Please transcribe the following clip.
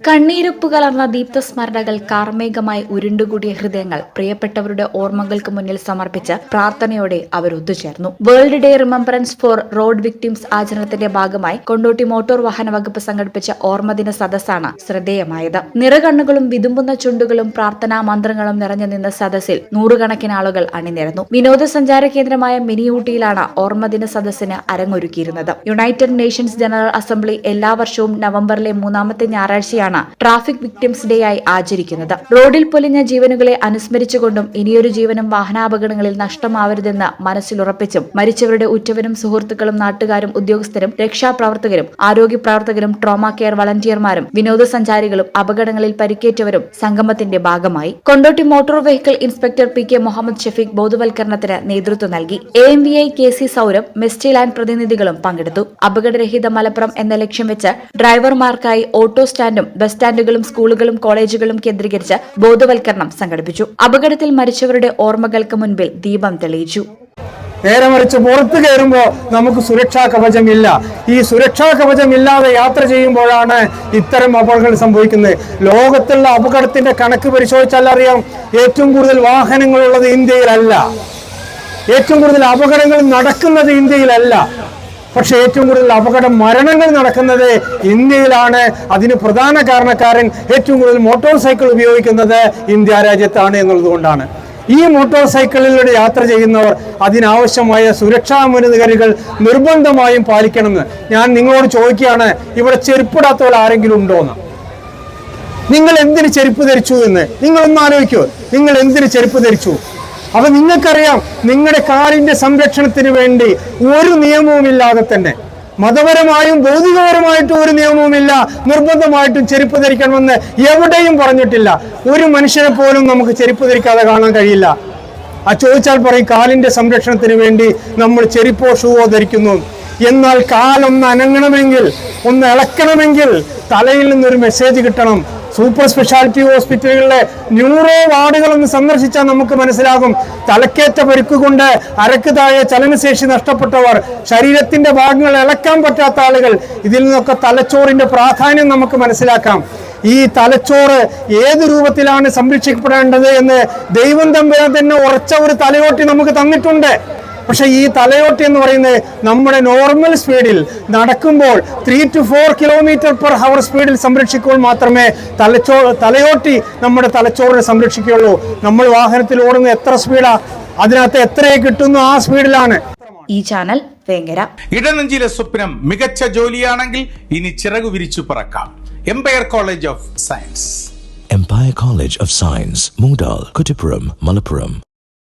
കണ്ണീരൊപ്പ് കലർന്ന ദീപ്തസ്മരണകൾ കാർമേകമായി ഉരുണ്ടുകൂടിയ ഹൃദയങ്ങൾ പ്രിയപ്പെട്ടവരുടെ ഓർമ്മകൾക്ക് മുന്നിൽ സമർപ്പിച്ച് പ്രാർത്ഥനയോടെ അവർ ഒത്തുചേർന്നു. World day remembrance for road victims ആചരണത്തിന്റെ ഭാഗമായി കൊണ്ടോട്ടി മോട്ടോർ വാഹന വകുപ്പ് സംഘടിപ്പിച്ച ഓർമ്മദിന സദസ്സാണ് ശ്രദ്ധേയമായത്. നിറകണ്ണുകളും വിതുമ്പുന്ന ചുണ്ടുകളും പ്രാർത്ഥനാ മന്ത്രങ്ങളും നിറഞ്ഞു നിന്ന സദസ്സിൽ നൂറുകണക്കിന് ആളുകൾ അണിനിരന്നു. വിനോദസഞ്ചാര കേന്ദ്രമായ മിനി ഊട്ടിയിലാണ് ഓർമ്മദിന സദസ്സിന് അരങ്ങൊരുക്കിയിരുന്നത്. യുണൈറ്റഡ് നേഷൻസ് ജനറൽ അസംബ്ലി എല്ലാ വർഷവും നവംബറിലെ മൂന്നാമത്തെ ഞായറാഴ്ചയാണ് ട്രാഫിക് വിക്ടിംസ് ഡേ ആയി ആചരിക്കുന്നത്. റോഡിൽ പൊലിഞ്ഞ ജീവനുകളെ അനുസ്മരിച്ചുകൊണ്ടും ഇനിയൊരു ജീവനും വാഹനാപകടങ്ങളിൽ നഷ്ടമാവരുതെന്ന് മനസ്സിലുറപ്പിച്ചും മരിച്ചവരുടെ ഉറ്റവരും സുഹൃത്തുക്കളും നാട്ടുകാരും ഉദ്യോഗസ്ഥരും രക്ഷാപ്രവർത്തകരും ആരോഗ്യ പ്രവർത്തകരും ട്രോമ കെയർ വളണ്ടിയർമാരും വിനോദസഞ്ചാരികളും അപകടങ്ങളിൽ പരിക്കേറ്റവരും സംഗമത്തിന്റെ ഭാഗമായി. Kondotty motor vehicle inspector P K Muhammad Shefeeq ബോധവൽക്കരണത്തിന് നേതൃത്വം നൽകി. A M V I K C Saurabh മെസ്റ്റി ലാൻഡ് പ്രതിനിധികളും പങ്കെടുത്തു. അപകടരഹിത മലപ്പുറം എന്ന ലക്ഷ്യം വെച്ച് ഡ്രൈവർമാർക്കായി ഓട്ടോ സ്റ്റാൻഡും ബസ് സ്റ്റാൻഡുകളും സ്കൂളുകളും കോളേജുകളും കേന്ദ്രീകരിച്ച് ബോധവൽക്കരണം സംഘടിപ്പിച്ചു. അപകടത്തിൽ മരിച്ചവരുടെ ഓർമ്മകൾക്ക് മുൻപിൽ ദീപം തെളിയിച്ചു. നേരെ മറിച്ച് പുറത്തു കയറുമ്പോൾ നമുക്ക് സുരക്ഷാ കവചമില്ല. ഈ സുരക്ഷാ കവചമില്ലാതെ യാത്ര ചെയ്യുമ്പോഴാണ് ഇത്തരം അപകടങ്ങൾ സംഭവിക്കുന്നത്. ലോകത്തുള്ള അപകടത്തിന്റെ കണക്ക് പരിശോധിച്ചാൽ അറിയാം ഏറ്റവും കൂടുതൽ വാഹനങ്ങളുള്ളത് ഇന്ത്യയിലല്ല. ഏറ്റവും കൂടുതൽ അപകടങ്ങൾ നടക്കുന്നത് ഇന്ത്യയിലല്ല. പക്ഷെ ഏറ്റവും കൂടുതൽ അപകട മരണങ്ങൾ നടക്കുന്നത് ഇന്ത്യയിലാണ്. അതിന് പ്രധാന കാരണക്കാരൻ ഏറ്റവും കൂടുതൽ മോട്ടോർ സൈക്കിൾ ഉപയോഗിക്കുന്നത് ഇന്ത്യ രാജ്യത്താണ് എന്നുള്ളത് കൊണ്ടാണ് ഈ മോട്ടോർ സൈക്കിളിലൂടെ യാത്ര ചെയ്യുന്നവർ അതിനാവശ്യമായ സുരക്ഷാ മുൻകരുതലുകൾ നിർബന്ധമായും പാലിക്കണമെന്ന് ഞാൻ നിങ്ങളോട് ചോദിക്കുകയാണ്. ഇവിടെ ചെരുപ്പിടാത്തവർ ആരെങ്കിലും ഉണ്ടോ എന്ന് നിങ്ങൾ എന്തിന് ചെരുപ്പ് ധരിച്ചു എന്ന്? നിങ്ങളൊന്ന് ആലോചിക്കൂ. നിങ്ങൾ എന്തിന് ചെരുപ്പ് ധരിച്ചു? അപ്പൊ നിങ്ങൾക്കറിയാം നിങ്ങളുടെ കാലിന്റെ സംരക്ഷണത്തിന് വേണ്ടി ഒരു നിയമവുമില്ലാതെ തന്നെ മതപരമായും ഭൗതികപരമായിട്ടും ഒരു നിയമവുമില്ല നിർബന്ധമായിട്ടും ചെരുപ്പ് ധരിക്കണമെന്ന് എവിടെയും പറഞ്ഞിട്ടില്ല. ഒരു മനുഷ്യനെ പോലും നമുക്ക് ചെരുപ്പ് ധരിക്കാതെ കാണാൻ കഴിയില്ല. ആ ചോദിച്ചാൽ പറയും കാലിന്റെ സംരക്ഷണത്തിന് വേണ്ടി നമ്മൾ ചെരുപ്പോ ഷൂവോ ധരിക്കുന്നു. എന്നാൽ കാലൊന്ന് അനങ്ങണമെങ്കിൽ ഒന്ന് ഇളക്കണമെങ്കിൽ തലയിൽ നിന്നൊരു മെസ്സേജ് കിട്ടണം. സൂപ്പർ സ്പെഷ്യാലിറ്റി ഹോസ്പിറ്റലുകളിലെ ന്യൂറോ വാർഡുകളൊന്ന് സന്ദർശിച്ചാൽ നമുക്ക് മനസ്സിലാകും. തലക്കേറ്റ പരിക്ക് കൊണ്ട് അരക്ക് താഴെ ചലനശേഷി നഷ്ടപ്പെട്ടവർ ശരീരത്തിന്റെ ഭാഗങ്ങൾ ഇളക്കാൻ പറ്റാത്ത ആളുകൾ ഇതിൽ നിന്നൊക്കെ തലച്ചോറിന്റെ പ്രാധാന്യം നമുക്ക് മനസ്സിലാക്കാം. ഈ തലച്ചോറ് ഏത് രൂപത്തിലാണ് സംരക്ഷിക്കപ്പെടേണ്ടത് എന്ന് ദൈവം തമ്പുരാൻ തന്നെ ഉറച്ച ഒരു തലയോട്ടി നമുക്ക് തന്നിട്ടുണ്ട്. പക്ഷെ ഈ തലയോട്ടി എന്ന് പറയുന്നത് നമ്മുടെ നോർമൽ സ്പീഡിൽ നടക്കുമ്പോൾ three to four kilometre per hour സ്പീഡിൽ സംരക്ഷിക്കുമ്പോൾ മാത്രമേ തലച്ചോ തലയോട്ടി നമ്മുടെ തലച്ചോറിനെ സംരക്ഷിക്കുകയുള്ളൂ. നമ്മൾ വാഹനത്തിൽ ഓടുന്ന എത്ര സ്പീഡാ അതിനകത്ത് എത്രയെ കിട്ടുന്നു ആ സ്പീഡിലാണ് ഈ ചാനൽ വേങ്ങര. ഇടനെഞ്ചിലെ സ്വപ്നം മികച്ച ജോലിയാണെങ്കിൽ ഇനി ചിറകു വിരിച്ചു പറക്കാം. Empire College of Science Empire College of Science Mungdal, Kuttipuram, Malappuram.